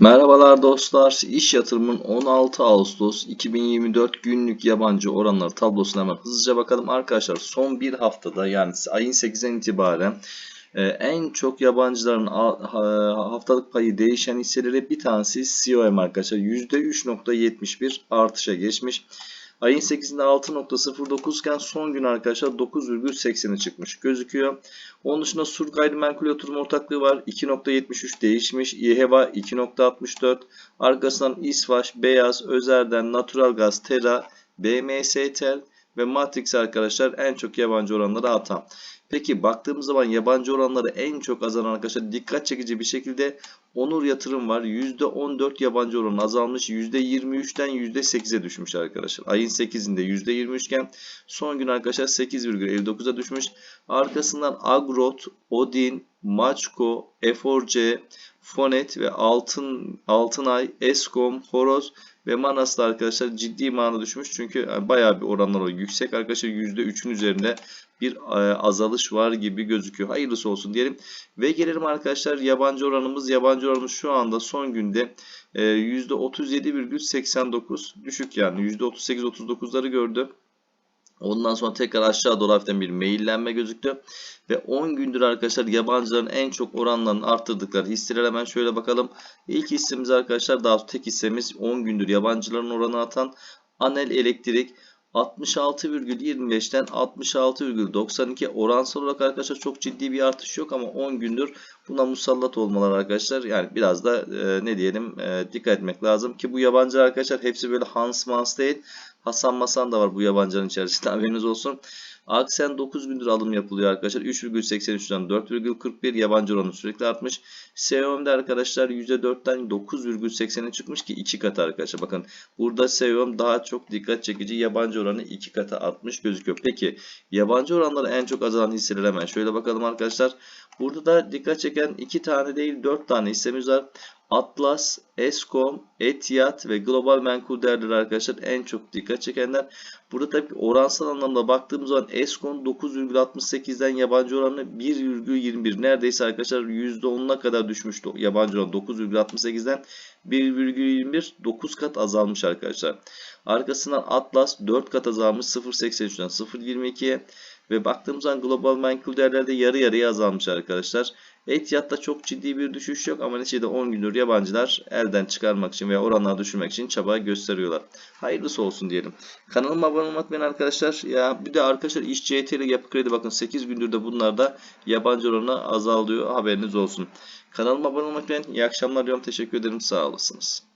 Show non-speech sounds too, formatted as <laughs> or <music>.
Merhabalar dostlar. İş yatırımın 16 Ağustos 2024 günlük yabancı oranları tablosuna hemen hızlıca bakalım. Arkadaşlar son bir haftada yani ayın 8'den itibaren e, en çok yabancıların haftalık payı değişen hisseleri bir tanesi COM arkadaşlar. %3.71 artışa geçmiş. Ayın 8'inde 6.09 iken son gün arkadaşlar 9,80'e çıkmış gözüküyor. Onun dışında Sur Gayrimenkul Yatırım Ortaklığı var. 2.73 değişmiş. İHEVA 2.64. Arkasından İsvaş, Beyaz, Özer'den, Natural Gaz, Tera, BMSTEL ve Matrix arkadaşlar en çok yabancı oranları atan. Peki baktığımız zaman yabancı oranları en çok azalan arkadaşlar dikkat çekici bir şekilde Onur Yatırım var. %14 yabancı oranı azalmış. %23'ten %8'e düşmüş arkadaşlar. Ayın 8'inde %23 iken son gün arkadaşlar 8,59'a düşmüş. Arkasından Agrot, Odin, Maçko, Eforce, Fonet ve Altın Altınay, Eskom, Horoz ve Manas'ta arkadaşlar ciddi manada düşmüş. Çünkü bayağı bir oranlar o yüksek arkadaşlar %3'ün üzerinde bir e, azalış var gibi gözüküyor. Hayırlısı olsun diyelim. Ve gelelim arkadaşlar yabancı oranımız. Yabancı oranımız şu anda son günde e, %37,89 düşük yani %38-39'ları gördü. Ondan sonra tekrar aşağı doğru hafiften bir meyillenme gözüktü. Ve 10 gündür arkadaşlar yabancıların en çok oranlarını arttırdıkları hisseler hemen şöyle bakalım. İlk hissemiz arkadaşlar daha tek hissemiz 10 gündür yabancıların oranı atan Anel Elektrik 66,25'ten 66,92 oransal olarak arkadaşlar çok ciddi bir artış yok ama 10 gündür buna musallat olmalar arkadaşlar. Yani biraz da e, ne diyelim e, dikkat etmek lazım ki bu yabancı arkadaşlar hepsi böyle Hans Mans değil. Hasan Masan da var bu yabancının içerisinde <laughs> haberiniz olsun. Aksen 9 gündür alım yapılıyor arkadaşlar. 3,83'den 4,41 yabancı oranı sürekli artmış. SEOM'de arkadaşlar %4'ten 9,80'e çıkmış ki 2 katı arkadaşlar. Bakın burada SEOM daha çok dikkat çekici yabancı oranı 2 katı artmış gözüküyor. Peki yabancı oranları en çok azalan hisseler hemen şöyle bakalım arkadaşlar. Burada da dikkat çeken 2 tane değil 4 tane hissemiz var. Atlas, Eskom, Etihad ve Global Menkul Değerleri arkadaşlar en çok dikkat çekenler. Burada tabii oransal anlamda baktığımız zaman Eskom 9,68'den yabancı oranı 1,21 neredeyse arkadaşlar %10'una kadar düşmüştü yabancı oran 9,68'den 1,21 9 kat azalmış arkadaşlar. Arkasından Atlas 4 kat azalmış 0.83'den 0.22'ye ve baktığımız zaman global menkul değerlerde yarı yarıya azalmış arkadaşlar. Etihad'da çok ciddi bir düşüş yok ama neticede 10 gündür yabancılar elden çıkarmak için veya oranları düşürmek için çaba gösteriyorlar. Hayırlısı olsun diyelim. Kanalıma abone olmak unutmayın arkadaşlar. Ya bir de arkadaşlar iş CT ile yapı kredi bakın 8 gündür de bunlarda yabancı oranı azalıyor haberiniz olsun. Kanalıma abone olmak unutmayın. İyi akşamlar diyorum. Teşekkür ederim. Sağ olasınız.